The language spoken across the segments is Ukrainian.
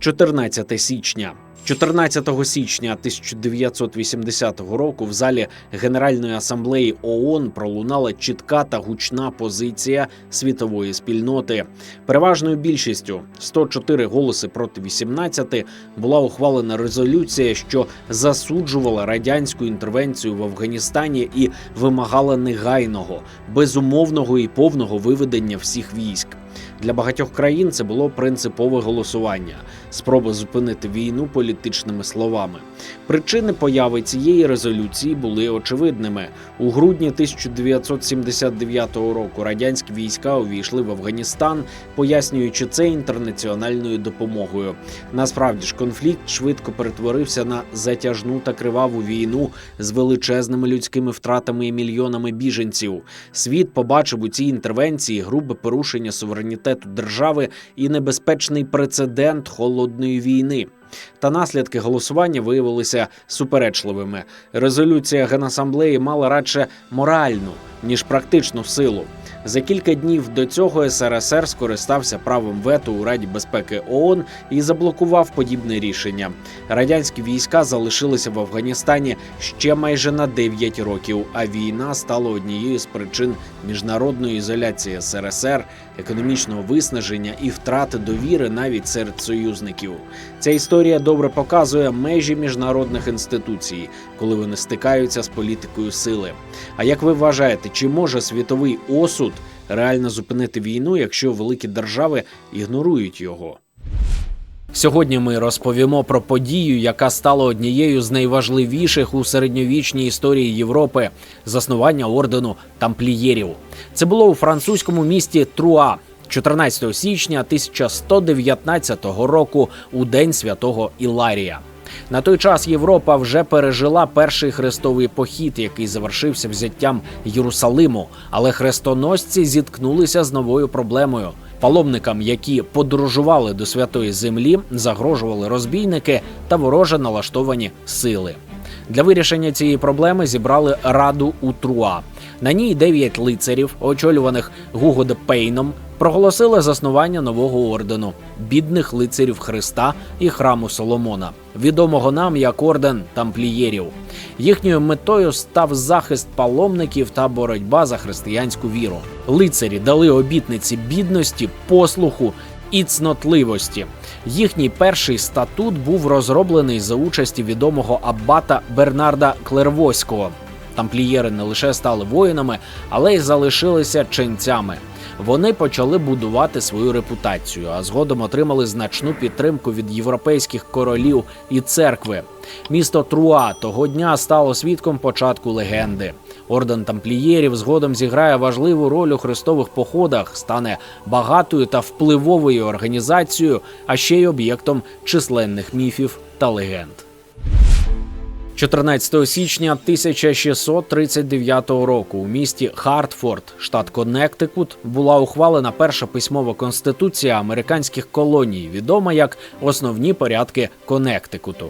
14 січня. 14 січня 1980 року в залі Генеральної асамблеї ООН пролунала чітка та гучна позиція світової спільноти. Переважною більшістю 104 голоси проти 18 була ухвалена резолюція, що засуджувала радянську інтервенцію в Афганістані і вимагала негайного, безумовного і повного виведення всіх військ. Для багатьох країн це було принципове голосування, спроба зупинити війну політичними словами. Причини появи цієї резолюції були очевидними. У грудні 1979 року радянські війська увійшли в Афганістан, пояснюючи це інтернаціональною допомогою. Насправді ж конфлікт швидко перетворився на затяжну та криваву війну з величезними людськими втратами і мільйонами біженців. Світ побачив у цій інтервенції грубе порушення суверенітету держави і небезпечний прецедент холодної війни. Та наслідки голосування виявилися суперечливими. Резолюція Генасамблеї мала радше моральну ніж практичну силу. За кілька днів до цього СРСР скористався правом вето у Раді безпеки ООН і заблокував подібне рішення. Радянські війська залишилися в Афганістані ще майже на 9 років, а війна стала однією з причин міжнародної ізоляції СРСР, економічного виснаження і втрати довіри навіть серед союзників. Ця історія добре показує межі міжнародних інституцій, коли вони стикаються з політикою сили. А як ви вважаєте, чи може світовий осуд реально зупинити війну, якщо великі держави ігнорують його? Сьогодні ми розповімо про подію, яка стала однією з найважливіших у середньовічній історії Європи заснування ордену тамплієрів. Це було у французькому місті Труа. 14 січня 1119 року у день святого Іларія. На той час Європа вже пережила перший хрестовий похід, який завершився взяттям Єрусалиму. Але хрестоносці зіткнулися з новою проблемою. Паломникам, які подорожували до святої землі, загрожували розбійники та вороже налаштовані сили. Для вирішення цієї проблеми зібрали раду у Труа. На ній дев'ять лицарів, очолюваних Гуго де Пейном, проголосили заснування нового ордену бідних лицарів Христа і храму Соломона, відомого нам як орден тамплієрів. Їхньою метою став захист паломників та боротьба за християнську віру. Лицарі дали обітниці бідності, послуху і цнотливості. Їхній перший статут був розроблений за участі відомого аббата Бернарда Клервоського. Тамплієри не лише стали воїнами, але й залишилися ченцями. Вони почали будувати свою репутацію, а згодом отримали значну підтримку від європейських королів і церкви. Місто Труа того дня стало свідком початку легенди. Орден тамплієрів згодом зіграє важливу роль у хрестових походах, стане багатою та впливовою організацією, а ще й об'єктом численних міфів та легенд. 14 січня 1639 року у місті Хартфорд, штат Коннектикут, була ухвалена перша письмова конституція американських колоній, відома як основні порядки Коннектикуту.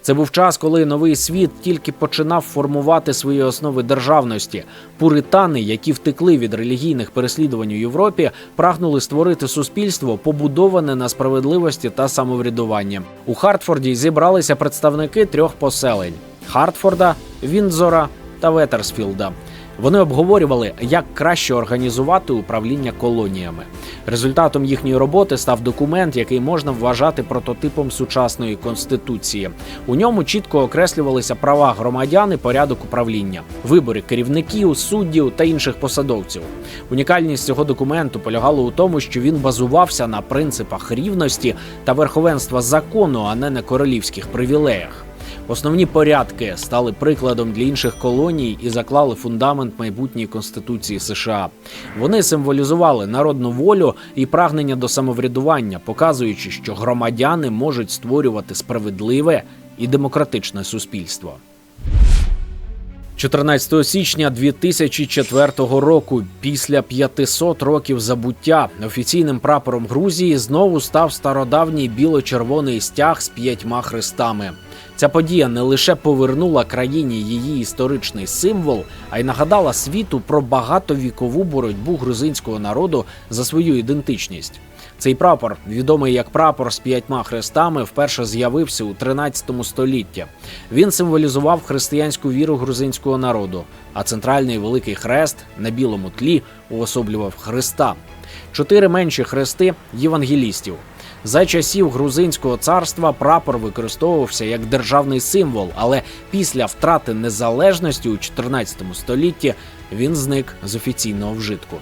Це був час, коли новий світ тільки починав формувати свої основи державності. Пуритани, які втекли від релігійних переслідувань у Європі, прагнули створити суспільство, побудоване на справедливості та самоврядуванні. У Хартфорді зібралися представники трьох поселень: Хартфорда, Віндзора та Ветерсфілда. Вони обговорювали, як краще організувати управління колоніями. Результатом їхньої роботи став документ, який можна вважати прототипом сучасної конституції. У ньому чітко окреслювалися права громадян і порядок управління, вибори керівників, суддів та інших посадовців. Унікальність цього документу полягала у тому, що він базувався на принципах рівності та верховенства закону, а не на королівських привілеях. Основні порядки стали прикладом для інших колоній і заклали фундамент майбутньої конституції США. Вони символізували народну волю і прагнення до самоврядування, показуючи, що громадяни можуть створювати справедливе і демократичне суспільство. 14 січня 2004 року, після 500 років забуття, офіційним прапором Грузії знову став стародавній біло-червоний стяг з п'ятьма хрестами. Ця подія не лише повернула країні її історичний символ, а й нагадала світу про багатовікову боротьбу грузинського народу за свою ідентичність. Цей прапор, відомий як прапор з п'ятьма хрестами, вперше з'явився у 13 столітті. Він символізував християнську віру грузинського народу, а центральний великий хрест на білому тлі уособлював Христа. Чотири менші хрести євангелістів. За часів грузинського царства прапор використовувався як державний символ, але після втрати незалежності у 14 столітті він зник з офіційного вжитку.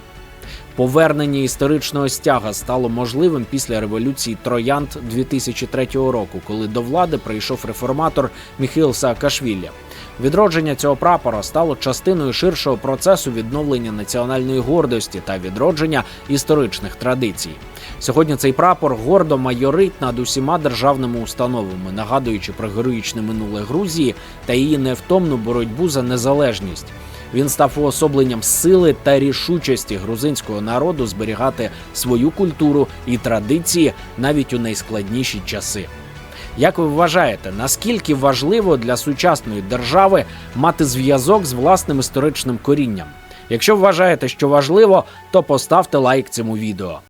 Повернення історичного стяга стало можливим після революції Троянд 2003 року, коли до влади прийшов реформатор Міхаїл Саакашвілі. Відродження цього прапора стало частиною ширшого процесу відновлення національної гордості та відродження історичних традицій. Сьогодні цей прапор гордо майорить над усіма державними установами, нагадуючи про героїчне минуле Грузії та її невтомну боротьбу за незалежність. Він став уособленням сили та рішучості грузинського народу зберігати свою культуру і традиції навіть у найскладніші часи. Як ви вважаєте, наскільки важливо для сучасної держави мати зв'язок з власним історичним корінням? Якщо вважаєте, що важливо, то поставте лайк цьому відео.